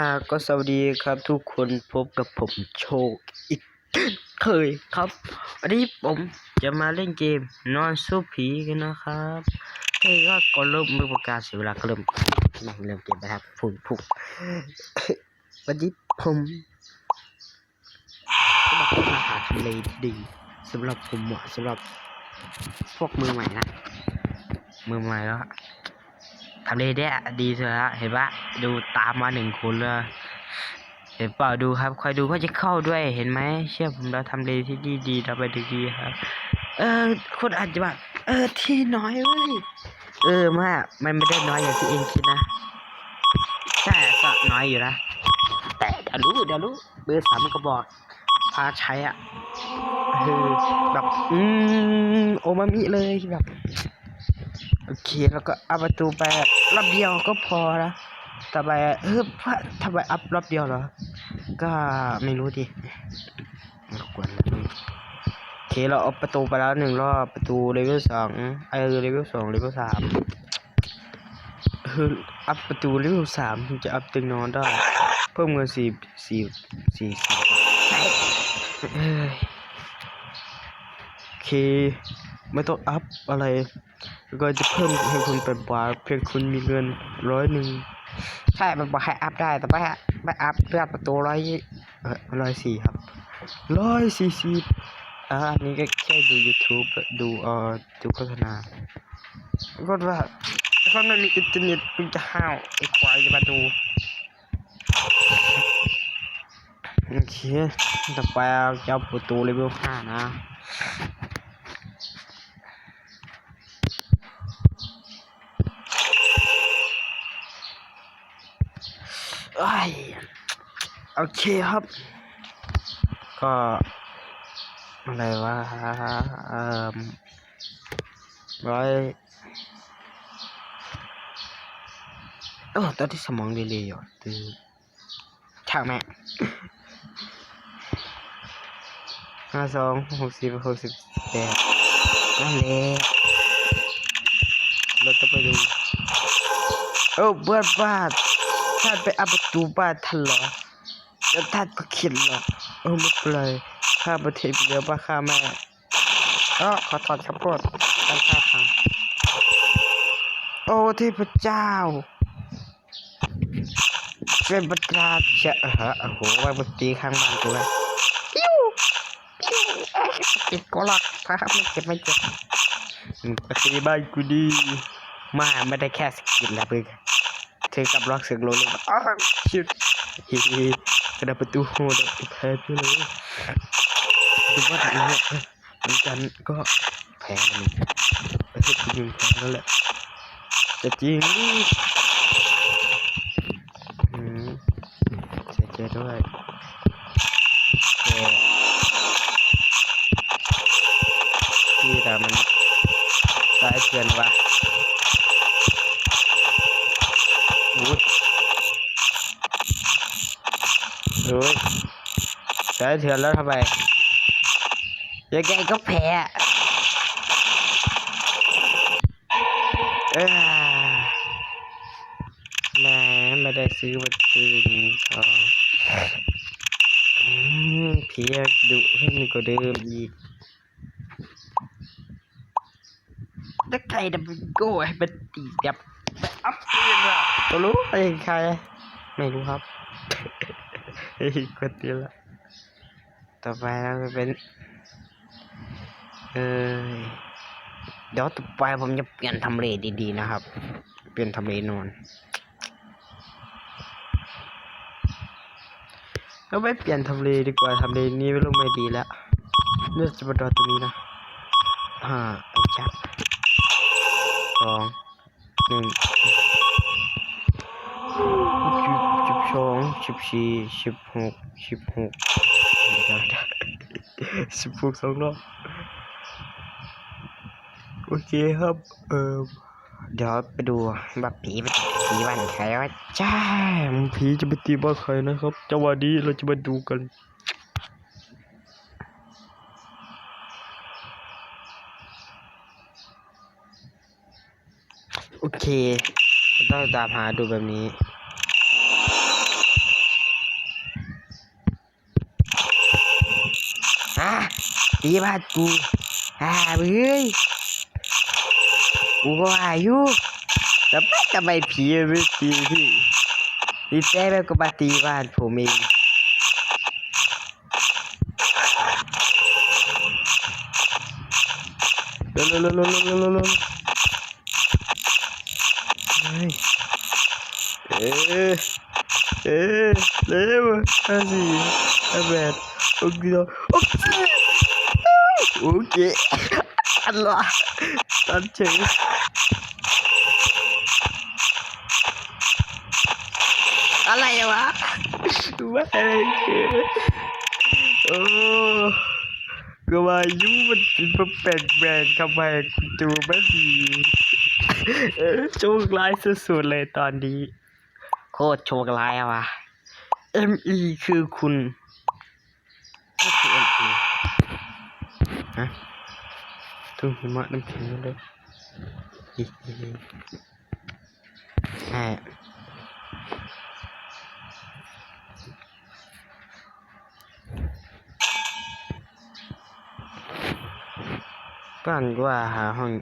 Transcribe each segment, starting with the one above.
อ่าก็สวัสดีครับทุกคนพบกับผมโชคอีกเคยครับวันนี้ผมจะมาเล่นเกมนอนสู้ผีกันนะครับเฮ้ยก็ก่อนเริ่มเมื่อประกาศเสียเวลาก็เริ่มมาเริ่มเกมนะครับผุนผุกวันนี้ผมก็มาค้นหาทำเลดีสำหรับผมเหมาะสำหรับพวกมือใหม่นะมือใหม่แล้ว ทำเลเนี่ยดีสุดแล้วเห็นปะดูตามมาหนึ่งคนเลยเห็นเปล่าดูครับคอยดูก็จะเข้าด้วยเห็นไหมเชื่อผมเราทำเลที่ดีดีเราไปดีๆครับ เออคนอาจจะแบบเออที่น้อยเว้ยเออมากมันไม่ได้น้อยอย่างที่เองคิดนะใช่ก็น้อยอยู่นะแต่เดี๋ยวรู้เดี๋ยวรู้เบอร์สามก็บอกพาใช้อะเออแบบ อืมโอมามิเลยแบบ โอเคแล้วก็อัพประตูไปรอบเดียวก็พอนะต่อไปเออพระทำไมอัพรอบเดียวเหรอ ก็ไม่รู้ดิรบกวนโอเคเราอัประตูไปแล้วหนึ่งรอบประตูเลเวลสองเออเลเวลสองเลเวลสามเอออัพประตูเลเวลสามถึงจะอัพเตึงนอนได้ เพิ่มเงินสี่สี่สี่สี่เอ้ยโอเค ไม่ต้องอัพอะไร ก็จะเพิ่มให้คุณเป็นบาทเพียงคุณมีเงินร้อยหนึ่งใช่มันบอกให้อัพได้แต่ไม่ไม่อัพเลือกประตูร้อยเออร้อยสี่ครับร้อยสี่สิบอ่าอันนี้ก็แค่ดู YouTube ดูเอ่อดูโฆษณาก็ว่าถ้าไม่มีอินเทอร์เน็ตคุณจะห้าวไอ้ควายจะมาดูโอเคต่อไปเอาจะเอาประตูเลเวลห้านะ เอ้ย โอเคครับ ก็อะไรวะเอ่อร้อยเออตอนที่สมองเรเลยอยู่คือช่างแม่ห้าสองหกสิบหกสิบแปดนั่นแหละเราต้องไปดู โอ้เบิร์ดบ้า ท่านไปอัปประตูบ้านท่านเหรอแล้วท่านก็เขียนเหรอเออไม่เป็นไรข้าประเทศเดียวป้าข้าแม่เออขอถอนคำพูดท่านข้าพังโอ้เทพเจ้าเป็นประกาศจะเออโอ้โหว่าบตีข้างบ้านกูเลยปิ้วปิ้วเก็บก็หลักครับไม่เก็บไม่เก็บอืมปฏิบ้านกูดีมาไม่ได้แค่สกินแล้วเพื่อน เธอกับล็อกเสียงโลเลยอ้าวชิดเฮ้ยกระดาษประตูโหดแพ้ไปเลยดูว่าอีเนี่ยเหมือนกันก็แพ้แล้วมันประเทศจีนแพ้แล้วแหละจะจริงอืมเสียใจด้วยแต่ที่แต่มันสายเถื่อนว่ะ อุ้ยอุ้ยใช้เถื่อนแล้วทำไมยังไงก็แพ้เออแม่ไม่ได้ซื้อมาซื้อหนึ่งสองเพียดุขึ้นกว่าเดิมอีกถ้าใครดับโก้ให้มันตีแบบแบบอัพเดท อะตัวรู้ไอ้ใคร ไม่รู้ครับเฮ้ยกดตีละต่อไปเราจะเป็น เออเดี๋ยวต่อไปผมจะเปลี่ยนทำเลดีๆนะครับ เปลี่ยนทำเลนอนก็ไม่เปลี่ยนทำเลดีกว่าทำเลนี้ไม่รู้ไม่ดีแล้วเลือกจะมาดอตรงนี้นะห้าไอ้จับสองหนึ่ง สิบสี่สิบหกสิบหกสิบหกสองรอบโอเคครับ เออเดี๋ยวไปดูว่าผีไปผีบ้านใครว่าใช่ผีจะไปตีบ้านใครนะครับจังหวะนี้เราจะมาดูกันโอเคต้องตามหาดูแบบนี้ ตีบ้านกูอ่าเฮ้ยกูก็ว่าอยู่แต่ไม่ทำไมผีไม่ตีพี่ดีแจ้แบบก็มาตีบ้านผมเองเร็วเร็วเร็วเร็วเร็วเร็วเร็วเฮ้ยเออเออเร็วห้าสี่ห้าแปดหกเก้าหก สิบโอเคอันละตันเฉยอะไรวะไม่โอ้ก็ว่ายุมันเป็นแปลกแปลกทำไมจูไม่ดีโชคร้ายสุดๆเลยตอนนี้ โคตรโชคร้ายอะวะ ME คือคุณนี่คือ ME ะทุ่งหิมะน้ำแข็งเลยอีอีอีใช่บ้านว่าหาห้อง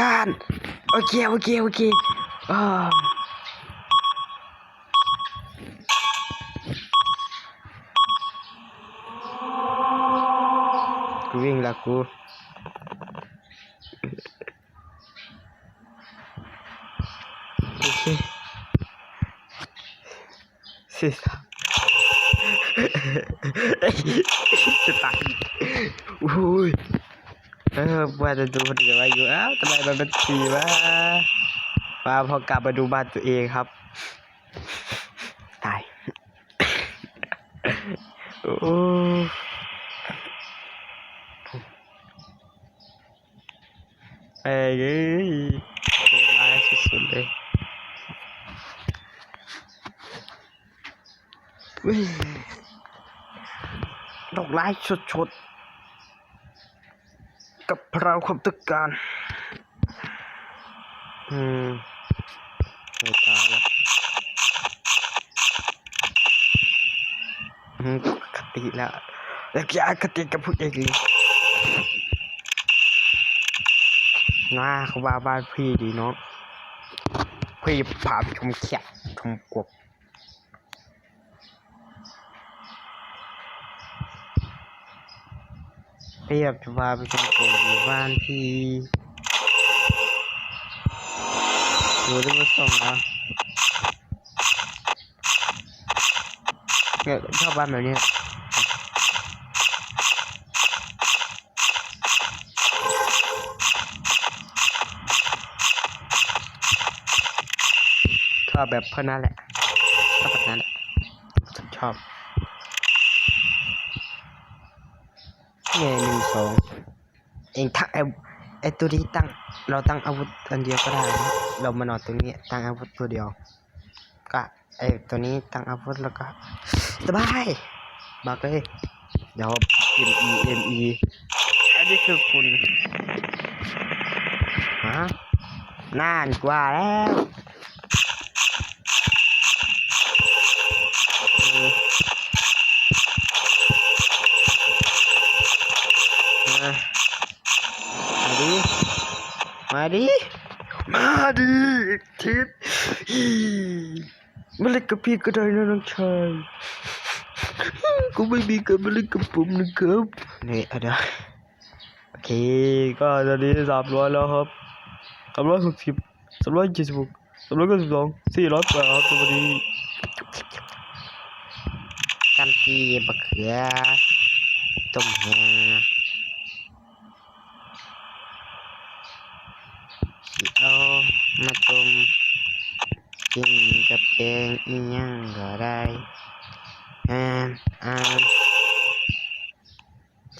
งาน โอเค โอเค โอเคอ่า วิ่งละกูโอเคสิสามจะตายโอ้ยเออว่าจะดูคนอื่นไว้อยู่อ้าวทำไมมันเป็นสีวะมาพอกลับมาดูบ้านตัวเองครับ ตาย โอ้ ไอ้เอ้ยร้ายสุดๆเลยดอกไม้ชดๆกับเราความต้องการ อืมไม่ตายแล้วอืมคติแล้วแล้วแกอคติกับพวกเองเลย น่าเขาว่าบ้านพี่ดีเนาะพี่พาไปชมแขกชมกบพี่แบบจะพาไปชมกบอยู่บ้านพี่ดูได้มาส่งนะเนี่ยชอบบ้านแบบนี้ ชอบแบบเพื่อนนั่นแหละชอบแบบนั้นแหละฉันชอบเนี่ยหนึ่งสองเองทั้งไอไอตัวนี้ตั้งเราตั้งอาวุธอันเดียวก็ได้นะเรามานอนตรงนี้ตั้งอาวุธตัวเดียว ก็ไอตัวนี้ตั้งอาวุธแล้วก็สบายบอกเลยเดี๋ยว M E M E อันนี้คือคุณฮะนานกว่าแล้ว ดิ มาดิทิศมาเล่นกับพี่ก็ได้นะน้องชายกูไม่มีการมาเล่นกับผมนะครับนี่เอาเดี๋ยวโอเค ก็ตอนนี้สามร้อยแล้วครับสามร้อยหกสิบสามร้อยเจ็ดสิบหกสามร้อยเก้าสิบสองสี่ร้อยแปดครับสวัสดีกันจีบะเขือต้มแห้งสิเอา มาต้มกินกับแกงอีหยังก็ได้อ่าอ่า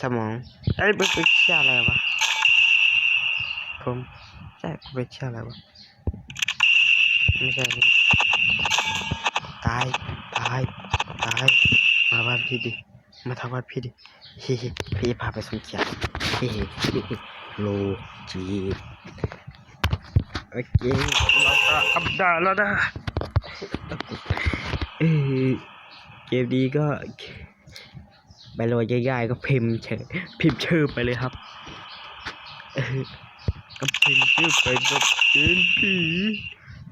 สมองเอ้ยมันเป็นเชื่ออะไรวะผมใช่เป็นเชื่ออะไรวะไม่ใช่ตายตายตายมาบ้านพี่ดิมาทำบ้านพี่ดิเฮ้พี่พาไปสมเกียรติเฮ้โลจี โอเคเราก็อัปได้แล้วนะเอ้ยเกมนี้ก็ไปโรยง่ายๆก็พิมพ์เฉยพิมพ์ชื่อไปเลยครับเออก็พิมพ์ชื่อไปแบบเป็นผี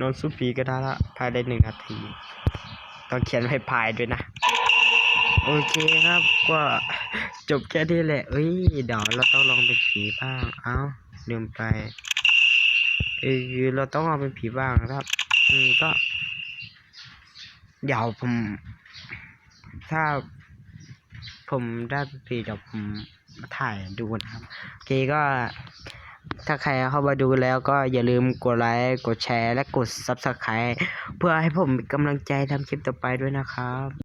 นอนสู้ผีก็ได้ละภายในหนึ่งนาทีต้องเขียนให้พายด้วยนะ โอเคครับก็จบแค่นี้แหละเอ้ยเดี๋ยวเราต้องลองเป็นผีบ้าง เอ้าลืมไป เออเราต้องลองเป็นผีบ้างนะครับ อืมก็เดี๋ยวผม ถ้าผมได้เป็นผีเดี๋ยวผมมาถ่ายดูนะครับโอเคก็ ถ้าใครเข้ามาดูแล้วก็อย่าลืมกดไลค์กดแชร์และกด Subscribe เพื่อให้ผมมีกำลังใจทำคลิปต่อไปด้วยนะครับ